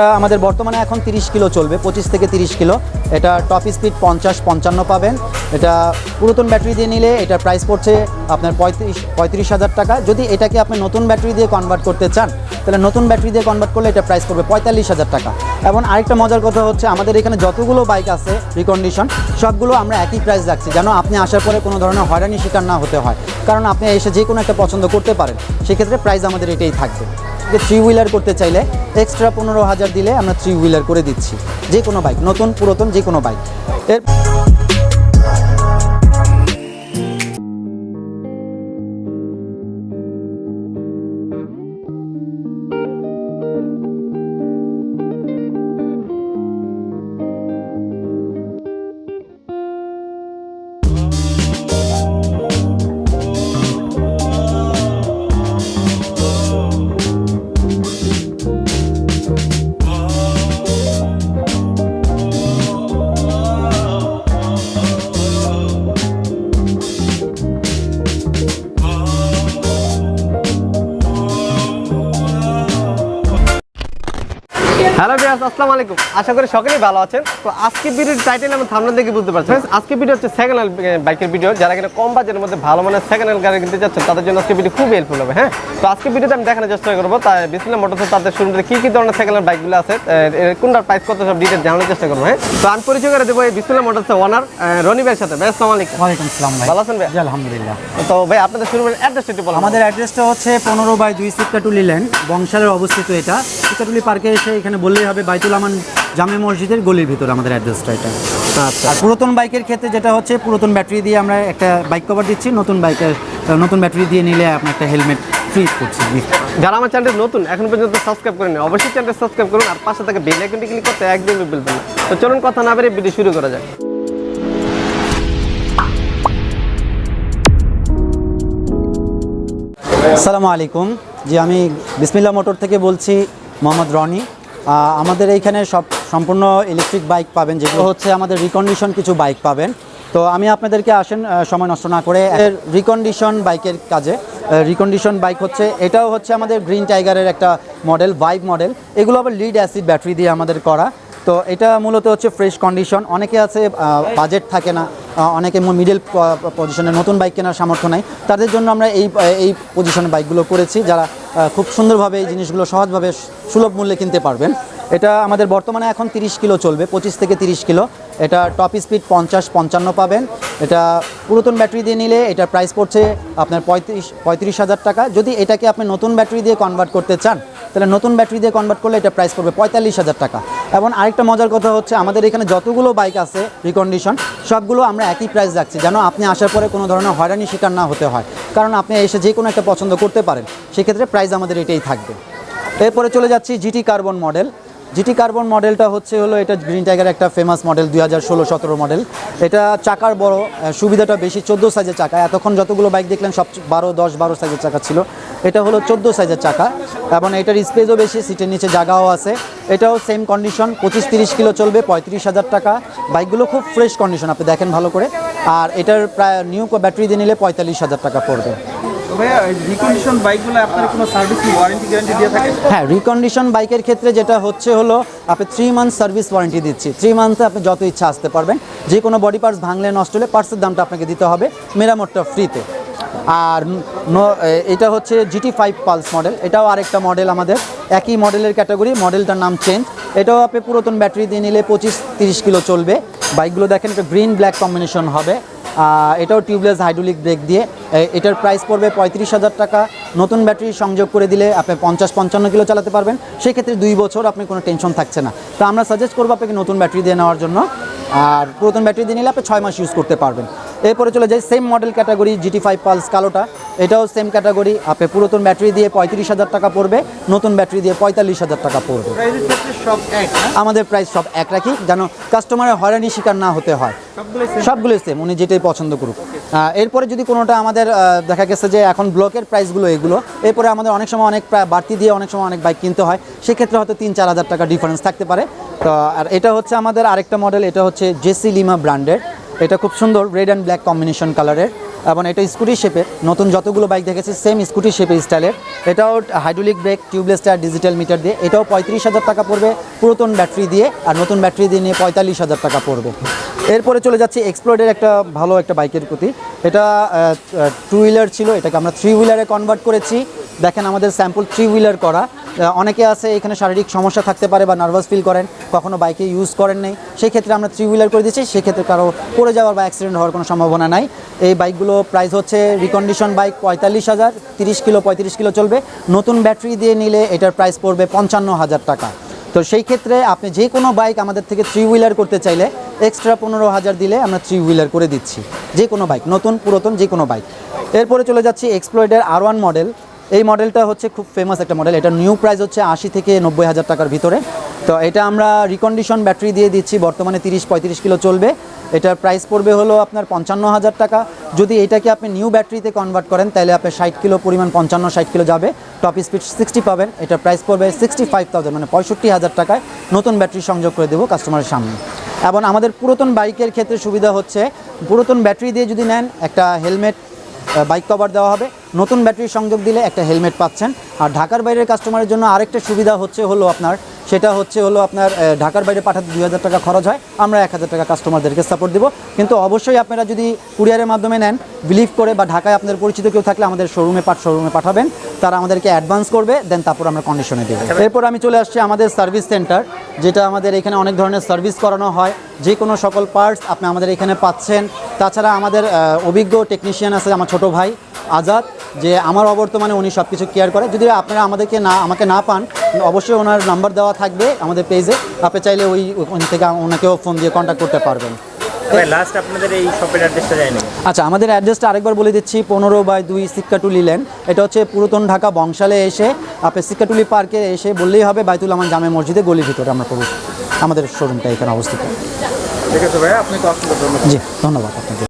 আমাদের বর্তমানে এখন 30 কিলো চলবে, পঁচিশ থেকে 30 কিলো। এটা টপ স্পিড পঞ্চাশ, পঞ্চান্ন পাবেন। এটা পুরাতন ব্যাটারি দিয়ে নিলে এটা প্রাইস পড়ছে আপনার পঁয়ত্রিশ পঁয়ত্রিশ হাজার টাকা। যদি এটাকে আপনি নতুন ব্যাটারি দিয়ে কনভার্ট করতে চান, তাহলে নতুন ব্যাটারি দিয়ে কনভার্ট করলে এটা প্রাইস পড়বে পঁয়তাল্লিশ হাজার টাকা। এবং আরেকটা মজার কথা হচ্ছে, আমাদের এখানে যতগুলো বাইক আছে রিকন্ডিশন সবগুলো আমরা একই প্রাইস রাখছি, যেন আপনি আসার পরে কোনো ধরনের হয়রানি শিকার না হতে হয়। কারণ আপনি এসে যে কোনো একটা পছন্দ করতে পারেন, সেক্ষেত্রে প্রাইস আমাদের এটাই থাকবে। থ্রি হুইলার করতে চাইলে এক্সট্রা পনেরো হাজার দিলে আমরা থ্রি হুইলার করে দিচ্ছি। যে কোনো বাইক নতুন, পুরাতন যে কোনো বাইক এর হ্যালো বিয়াস আসসালামু আলাইকুম। আশা করি সকলেই ভালো আছেন। তো আজকে ভিডিওর টাইটেল আমি থামলে দেখে বুঝতে Friends, আজকে ভিডিও হচ্ছে সেকেন্ড হ্যান্ড বাইকের ভিডিও যারা কিনা কম বাজেটের মধ্যে ভালো মানের সেকেন্ড হ্যান্ড গাড়ি কিনতে যাচ্ছেন তাদের জন্য আজকে ভিডিও খুব হেল্পফুল হবে হ্যাঁ? তো আজকে ভিডিওতে আমি দেখানোর চেষ্টা করব। তাই বিসমিল্লা মোটরসে তাদের শুরুতে কি কি ধরনের সেকেন্ড হ্যান্ড বাইকগুলো আছে কোনটার প্রাইস কত সব ডিটেল জানানোর চেষ্টা করব হ্যাঁ? তো আমি পরিচয় করে দেবো এই বিসমিল্লা মোটরসের ওনার রনি ভাইয়ের সাথে। ভাই আসসালামু আলাইকুম। ওয়ালাইকুম আসসালাম ভাই। ভালো আছেন ভাই? আলহামদুলিল্লাহ। তো ভাই আপনাদের শুরু অ্যাড্রেসটা একটু বলো আমাদের অ্যাড্রেসটা হচ্ছে পনেরো বাই দুই সিটকাটুলি লেন বংশালের অবস্থিত এটা। সিটকাটুলি পার্কে এসে এখানে বললেই হবে বাইতুল আমান জামে মসজিদের গলির ভিতর আমাদের অ্যাড্রেসটা এটা। আচ্ছা। আর পুরাতন বাইকের ক্ষেত্রে যেটা হচ্ছে পুরাতন ব্যাটারি দিয়ে আমরা একটা বাইক কভার দিচ্ছি নতুন বাইকের নতুন ব্যাটারি দিয়ে নিলে আপনার একটা হেলমেট ফ্রি করছি। যারা আমার চ্যানেল নতুন এখন পর্যন্ত সাবস্ক্রাইব করেন অবশ্যই চ্যানেলটা সাবস্ক্রাইব করুন আর পাশে থেকে বেল আইকনটি ক্লিক করতে একদমই ভুলবেন না। তো চলুন কথা না বেরিয়ে ভিডিও শুরু করা যাক। আসসালামু আলাইকুম। জি আমি বিসমিল্লা মোটর থেকে বলছি মোহাম্মদ রনি। আমাদের এইখানে সব সম্পূর্ণ ইলেকট্রিক বাইক পাবেন, যেগুলো হচ্ছে আমাদের রিকন্ডিশন কিছু বাইক পাবেন। তো আমি আপনাদেরকে আসেন সময় নষ্ট না করে রিকন্ডিশন বাইকের কাজে। রিকন্ডিশন বাইক হচ্ছে, এটাও হচ্ছে আমাদের গ্রিন টাইগারের একটা মডেল বাইক মডেল এগুলো আবার লিড অ্যাসিড ব্যাটারি দিয়ে আমাদের করা। তো এটা মূলত হচ্ছে ফ্রেশ কন্ডিশন অনেকে আছে বাজেট থাকে না অনেকে মিডল পজিশনে নতুন বাইক কেনার সামর্থ্য নাই। তাদের জন্য আমরা এই এই পজিশনের বাইকগুলো করেছি। যারা খুব সুন্দরভাবে এই জিনিসগুলো সহজভাবে সুলভ মূল্যে কিনতে পারবেন। এটা আমাদের বর্তমানে এখন 30 কিলো চলবে, পঁচিশ থেকে 30 কিলো। এটা টপ স্পিড পঞ্চাশ, পঞ্চান্ন পাবেন। এটা পুরাতন ব্যাটারি দিয়ে নিলে এটা প্রাইস পড়ছে আপনার পঁয়ত্রিশ পঁয়ত্রিশ হাজার টাকা। যদি এটাকে আপনি নতুন ব্যাটারি দিয়ে কনভার্ট করতে চান, তাহলে নতুন ব্যাটারি দিয়ে কনভার্ট করলে এটা প্রাইস পড়বে পঁয়তাল্লিশ হাজার টাকা। এবং আরেকটা মজার কথা হচ্ছে, আমাদের এখানে যতগুলো বাইক আছে রিকন্ডিশন সবগুলো আমরা একই প্রাইস রাখছি। যেন আপনি আসার পরে কোনো ধরনের হয়রানি শিকার না হতে হয়। কারণ আপনি এসে যে কোনো একটা পছন্দ করতে পারেন, সেক্ষেত্রে প্রাইস আমাদের এটাই থাকবে। এরপরে চলে যাচ্ছি GT carbon model GT carbon মডেলটা হচ্ছে হলো এটা গ্রিন টাইগার একটা ফেমাস মডেল দুই হাজার ষোলো, সতেরো মডেল এটা চাকার বড় সুবিধাটা বেশি, চোদ্দ সাইজের চাকা। এতক্ষণ যতগুলো বাইক দেখলেন সব বারো, দশ, বারো সাইজের চাকা ছিল। এটা হলো চোদ্দ সাইজের চাকা। এবং এটার স্পেসও বেশি সিটের নিচে জায়গাও আছে। এটাও সেম কন্ডিশন পঁচিশ তিরিশ কিলো চলবে, পঁয়ত্রিশ হাজার টাকা। বাইকগুলো খুব ফ্রেশ কন্ডিশন আপনি দেখেন ভালো করে। আর এটার প্রায় নিউ ব্যাটারি দিয়ে নিলে পঁয়তাল্লিশ হাজার টাকা পড়বে। রিকন্ডিশন বাইকগুলো আপনারা কোনো সার্ভিস হ্যাঁ রিকন্ডিশন বাইকের ক্ষেত্রে যেটা হচ্ছে হলো, আপনি থ্রি মান্থ সার্ভিস ওয়ারেন্টি দিচ্ছি। থ্রি মান্থে আপনি যত ইচ্ছা আসতে পারবেন। যে কোনো বডি পার্টস ভাঙলে নষ্ট হলে পার্টসের দামটা আপনাকে দিতে হবে মেরামতটা ফ্রিতে আর এটা হচ্ছে জিটি ফাইভ পালস মডেল এটাও আরেকটা মডেল আমাদের। একই মডেলের ক্যাটাগরি মডেলটার নাম চেঞ্জ এটাও আপনি পুরাতন ব্যাটারি দিয়ে নিলে পঁচিশ তিরিশ কিলো চলবে। বাইকগুলো দেখেন এটা গ্রিন ব্ল্যাক কম্বিনেশন হবে। এটাও টিউবলেস হাইড্রোলিক ব্রেক দিয়ে। এটার প্রাইস পড়বে পঁয়ত্রিশ হাজার টাকা। নতুন ব্যাটারি সংযোগ করে দিলে আপনি পঞ্চাশ, পঞ্চান্ন কিলো চালাতে পারবেন। সেক্ষেত্রে দুই বছর আপনি কোনো টেনশন থাকছে না। তো আমরা সাজেস্ট করব আপনাকে নতুন ব্যাটারি দিয়ে নেওয়ার জন্য। আর পুরাতন ব্যাটারি দিয়ে নিলে আপনি ছয় মাস ইউজ করতে পারবেন। এরপরে চলে যাই same model category GT five pulse কালোটা। এটাও সেম ক্যাটাগরি আপনি পুরাতন ব্যাটারি দিয়ে পঁয়ত্রিশ হাজার টাকা পড়বে নতুন ব্যাটারি দিয়ে পঁয়তাল্লিশ হাজার টাকা পড়বে। আমাদের প্রাইস সব এক রাখি যেন কাস্টমারের হয়রানি শিকার না হতে হয়। সবগুলোই সবগুলোই সেম উনি যেটাই পছন্দ করুক। এরপরে যদি কোনোটা আমাদের দেখা গেছে যে এখন ব্লকের প্রাইসগুলো এগুলো এরপরে আমাদের অনেক সময় অনেক প্রায় বাড়তি দিয়ে অনেক সময় অনেক বাইক কিনতে হয় সেক্ষেত্রে হয়তো তিন চার হাজার টাকা ডিফারেন্স থাকতে পারে। তো আর এটা হচ্ছে আমাদের আরেকটা মডেল এটা হচ্ছে জেসি লিমা ব্র্যান্ডের এটা খুব সুন্দর রেড অ্যান্ড ব্ল্যাক কম্বিনেশন কালারের এবং এটা স্কুটি শেপের নতুন যতগুলো বাইক দেখেছি সেম স্কুটি শেপের স্টাইলের এটাও hydraulic brake tubeless tyre digital meter দিয়ে। এটাও পঁয়ত্রিশ হাজার টাকা পড়বে পুরাতন ব্যাটারি দিয়ে, আর নতুন ব্যাটারি দিয়ে নিয়ে পঁয়তাল্লিশ হাজার টাকা পড়বে। এরপরে চলে যাচ্ছি এক্সপ্লোরের একটা ভালো একটা বাইকের প্রতি। এটা টু হুইলার ছিল, এটাকে আমরা থ্রি হুইলারে কনভার্ট করেছি। দেখেন আমাদের স্যাম্পল থ্রি হুইলার করা। অনেকে আছে, এখানে শারীরিক সমস্যা থাকতে পারে বা নার্ভাস ফিল করেন, কখনো বাইকে ইউজ করেন নেই। সেই ক্ষেত্রে আমরা থ্রি হুইলার করে দিচ্ছি, সেক্ষেত্রে কারও পড়ে যাওয়ার বা অ্যাক্সিডেন্ট হওয়ার কোনো সম্ভাবনা নাই। এই বাইকগুলো প্রাইস হচ্ছে রিকন্ডিশন বাইক পঁয়তাল্লিশ হাজার, তিরিশ কিলো, পঁয়ত্রিশ কিলো চলবে। নতুন ব্যাটারি দিয়ে নিলে এটার প্রাইস পড়বে পঞ্চান্ন হাজার টাকা। তো সেই ক্ষেত্রে আপনি যে কোনো বাইক আমাদের থেকে থ্রি হুইলার করতে চাইলে এক্সট্রা পনেরো হাজার দিলে আমরা থ্রি হুইলার করে দিচ্ছি। যে কোনো বাইক নতুন, পুরাতন যে কোনো বাইক এরপরে চলে যাচ্ছি এক্সপ্লয়েডের আর ওয়ান মডেল এই মডেলটা হচ্ছে খুব ফেমাস একটা মডেল এটা নিউ প্রাইস হচ্ছে আশি থেকে নব্বই হাজার টাকার ভিতরে। তো এটা আমরা রিকন্ডিশন ব্যাটারি দিয়ে দিচ্ছি। বর্তমানে তিরিশ পঁয়ত্রিশ কিলো চলবে। এটার প্রাইস পড়বে হলো আপনার পঞ্চান্ন হাজার টাকা। যদি এটাকে আপনি নিউ ব্যাটারিতে কনভার্ট করেন, তাহলে আপনি ষাট কিলো পরিমাণ, পঞ্চান্ন, ষাট কিলো যাবে। টপ স্পিড সিক্সটি পাবেন। এটার প্রাইস পড়বে সিক্সটি ফাইভ থাউজেন্ড মানে পঁয়ষট্টি হাজার টাকায়। নতুন ব্যাটারি সংযোগ করে দেবো কাস্টমারের সামনে। এবং আমাদের পুরাতন বাইকের ক্ষেত্রে সুবিধা হচ্ছে, পুরাতন ব্যাটারি দিয়ে যদি নেন, একটা হেলমেট বাইক কভার দেওয়া হবে। নতুন ব্যাটারি সংযোগ দিলে একটা হেলমেট পাচ্ছেন। আর ঢাকার বাইরের কাস্টমারের জন্য আরেকটা সুবিধা হচ্ছে হলো আপনার সেটা হচ্ছে হলো আপনার ঢাকার বাইরে পাঠাতে দুই হাজার টাকা খরচ হয়। আমরা এক হাজার টাকা কাস্টমারদেরকে সাপোর্ট দেবো। কিন্তু অবশ্যই আপনারা যদি কুরিয়ারের মাধ্যমে নেন বিলিভ করে বা ঢাকায় আপনাদের পরিচিত কেউ থাকলে আমাদের শোরুমে পাঠ শোরুমে পাঠাবেন। তারা আমাদেরকে অ্যাডভান্স করবে দেন তারপর আমরা কন্ডিশনে দেবো। এরপর আমি চলে আসছি আমাদের সার্ভিস সেন্টার যেটা আমাদের এখানে অনেক ধরনের সার্ভিস করানো হয়। যে কোনো সকল পার্টস আপনি আমাদের এখানে পাচ্ছেন। তাছাড়া আমাদের অভিজ্ঞ টেকনিশিয়ান আছে আমার ছোট ভাই আজাদ। যে আমার অবর্তমানে উনি সব কিছু কেয়ার করে। যদি আপনারা আমাদেরকে না আমাকে না পান অবশ্যই ওনার নাম্বার দেওয়া থাকবে আমাদের পেজে আপনি চাইলে ওই ওখান থেকে ওনাকেও ফোন দিয়ে কন্ট্যাক্ট করতে পারবেন। লাস্ট আপনাদের এই শপের অ্যাড্রেসটা জানি আচ্ছা আমাদের অ্যাড্রেসটা আরেকবার বলে দিচ্ছি পনেরো বাই দুই সিক্কাটুলি লেন এটা হচ্ছে পুরাতন ঢাকা বংশালে এসে আপনি সিক্কাটুলি পার্কে এসে বললেই হবে বাইতুল আমান জামে মসজিদে গলির ভিতরে আমরা প্রবেশ আমাদের শোরুমটা এখানে অবস্থিত। ঠিক আছে আপনাকে অসংখ্য ধন্যবাদ। জি ধন্যবাদ আপনাকে।